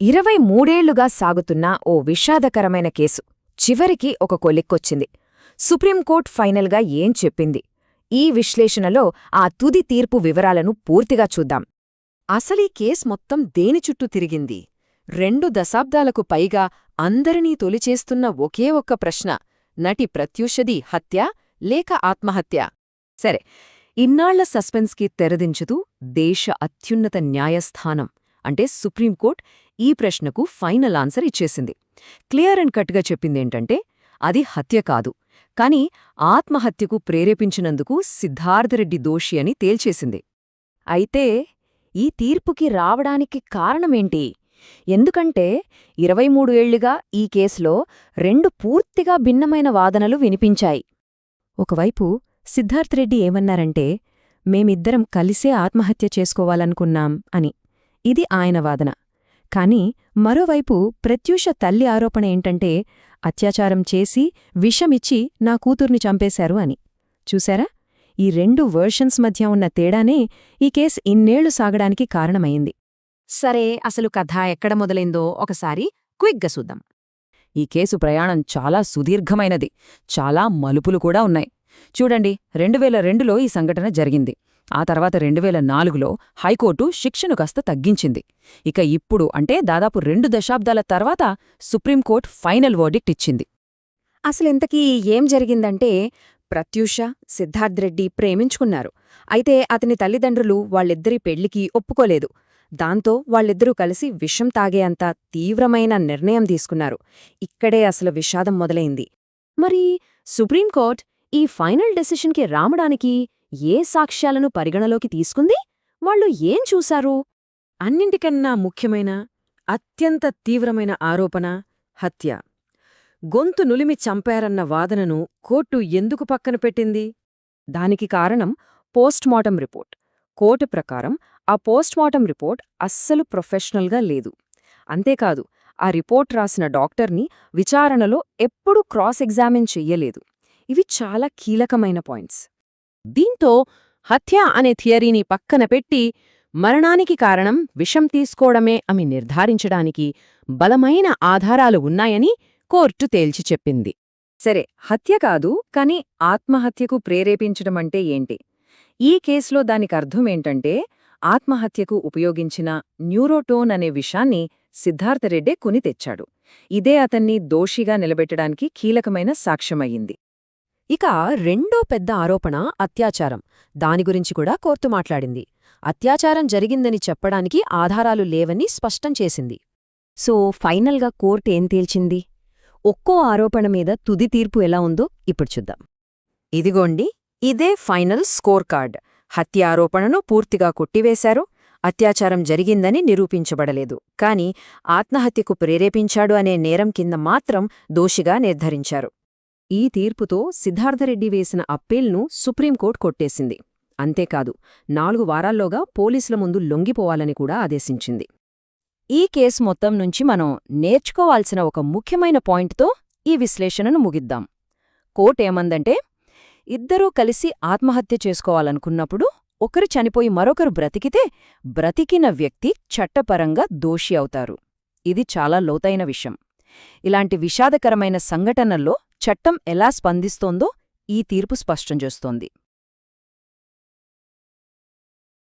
ఇరవై మూడేళ్ళుగా సాగుతున్న ఓ విషాదకరమైన కేసు. చివరికి ఒక కొలిక్కొచ్చింది. సుప్రీంకోర్టు ఫైనల్గా ఏం చెప్పింది? ఈ విశ్లేషణలో ఆ తుది తీర్పు వివరాలను పూర్తిగా చూద్దాం. అసలీ కేస్ మొత్తం దేని చుట్టూ తిరిగింది? రెండు దశాబ్దాలకు పైగా అందరినీ తొలిచేస్తున్న ఒకే ఒక్క ప్రశ్న. నటి ప్రత్యూషది హత్య లేక ఆత్మహత్య? సరే ఇన్నాళ్ళ సస్పెన్స్కి తెరదించుతూ దేశ అత్యున్నత న్యాయస్థానం. అంటే సుప్రీంకోర్టు ఈ ప్రశ్నకు ఫైనల్ ఆన్సర్ ఇచ్చేసింది. క్లియర్ అండ్ కట్గా చెప్పిందేంటంటే అది హత్య కాదు. కాని ఆత్మహత్యకు ప్రేరేపించినందుకు సిద్ధార్థరెడ్డి దోషి అని తేల్చేసింది. అయితే ఈ తీర్పుకి రావడానికి కారణమేంటి? ఎందుకంటే ఇరవై మూడు ఏళ్ళుగా ఈ కేసులో రెండు పూర్తిగా భిన్నమైన వాదనలు వినిపించాయి. ఒకవైపు సిద్ధార్థ్ రెడ్డి ఏమన్నారంటే మేమిద్దరం కలిసే ఆత్మహత్య చేసుకోవాలనుకున్నాం అని. ఇది ఆయన వాదన. కాని మరోవైపు ప్రత్యూష తల్లి ఆరోపణ ఏంటంటే అత్యాచారం చేసి విషమిచ్చి నా కూతుర్ని చంపేశారు అని. చూశారా? ఈ రెండు వర్షన్స్ మధ్య ఉన్న తేడానే ఈ కేసు ఇన్నేళ్ళు సాగడానికి కారణమైంది. సరే అసలు కథ ఎక్కడ మొదలైందో ఒకసారి క్విక్గా చూద్దాం. ఈ కేసు ప్రయాణం చాలా సుదీర్ఘమైనది. చాలా మలుపులు కూడా ఉన్నాయి. చూడండి రెండు వేల రెండులో ఈ సంఘటన జరిగింది. ఆ తర్వాత రెండు వేల నాలుగులో హైకోర్టు శిక్షను కాస్త తగ్గించింది. ఇక ఇప్పుడు అంటే దాదాపు రెండు దశాబ్దాల తర్వాత సుప్రీంకోర్టు ఫైనల్ వర్డిక్ట్ ఇచ్చింది. అసలింతకీ ఏం జరిగిందంటే ప్రత్యూష సిద్ధార్థ్ రెడ్డి ప్రేమించుకున్నారు. అయితే అతని తల్లిదండ్రులు వాళ్ళిద్దరి పెళ్ళికి ఒప్పుకోలేదు. దాంతో వాళ్ళిద్దరూ కలిసి విషం తాగేంత తీవ్రమైన నిర్ణయం తీసుకున్నారు. ఇక్కడే అసలు విషాదం మొదలైంది. మరి సుప్రీంకోర్టు ఈ ఫైనల్ డెసిషన్కి రావడానికి ఏ సాక్ష్యాలను పరిగణలోకి తీసుకుంది? వాళ్ళు ఏం చూశారు? అన్నింటికన్నా ముఖ్యమైన అత్యంత తీవ్రమైన ఆరోపణ హత్య. గొంతు నులిమి చంపారన్న వాదనను కోర్టు ఎందుకు పక్కన పెట్టింది? దానికి కారణం పోస్ట్మార్టం రిపోర్ట్. కోర్టు ప్రకారం ఆ పోస్ట్మార్టం రిపోర్ట్ అస్సలు ప్రొఫెషనల్గా లేదు. అంతేకాదు ఆ రిపోర్ట్ రాసిన డాక్టర్ని విచారణలో ఎప్పుడూ క్రాస్ ఎగ్జామిన్ చెయ్యలేదు. ఇవి చాలా కీలకమైన పాయింట్స్. దీంతో హత్య అనే థియరీని పక్కన పెట్టి మరణానికి కారణం విషం తీసుకోవడమే అని నిర్ధారించడానికి బలమైన ఆధారాలు ఉన్నాయని కోర్టు తేల్చి చెప్పింది. సరే హత్య కాదు కాని ఆత్మహత్యకు ప్రేరేపించడమంటే ఏంటి? ఈ కేసులో దానికి అర్థమేంటంటే ఆత్మహత్యకు ఉపయోగించిన న్యూరోటోన్ అనే విషాన్ని సిద్ధార్థరెడ్డే కొని తెచ్చాడు. ఇదే అతన్ని దోషిగా నిలబెట్టడానికి కీలకమైన సాక్ష్యమయ్యింది. ఇక రెండో పెద్ద ఆరోపణ అత్యాచారం. దాని గురించి కూడా కోర్టు మాట్లాడింది. అత్యాచారం జరిగిందని చెప్పడానికి ఆధారాలు లేవని స్పష్టం చేసింది. సో ఫైనల్గా కోర్టు ఏం తేల్చింది? ఒక్కో ఆరోపణ మీద తుది తీర్పు ఎలా ఉందో ఇప్పుడు చూద్దాం. ఇదిగోండి ఇదే ఫైనల్ స్కోర్ కార్డ్. హత్య ఆరోపణను పూర్తిగా కొట్టివేశారు. అత్యాచారం జరిగిందని నిరూపించబడలేదు. కాని ఆత్మహత్యకు ప్రేరేపించాడు అనే నేరం కింద మాత్రం దోషిగా నిర్ధారించారు. ఈ తీర్పుతో సిద్ధార్థరెడ్డి వేసిన అప్పీల్ను సుప్రీంకోర్టు కొట్టేసింది. అంతేకాదు నాలుగు వారాల్లోగా పోలీసుల ముందు లొంగిపోవాలని కూడా ఆదేశించింది. ఈ కేసు మొత్తం నుంచి మనం నేర్చుకోవాల్సిన ఒక ముఖ్యమైన పాయింట్తో ఈ విశ్లేషణను ముగిద్దాం. కోర్టేమందంటే ఇద్దరూ కలిసి ఆత్మహత్య చేసుకోవాలనుకున్నప్పుడు ఒకరు చనిపోయి మరొకరు బ్రతికితే బ్రతికిన వ్యక్తి చట్టపరంగా దోషి అవుతారు. ఇది చాలా లోతైన విషయం. ఇలాంటి విషాదకరమైన సంఘటనల్లో చట్టం ఎలా స్పందిస్తోందో ఈ తీర్పు స్పష్టం చేస్తోంది.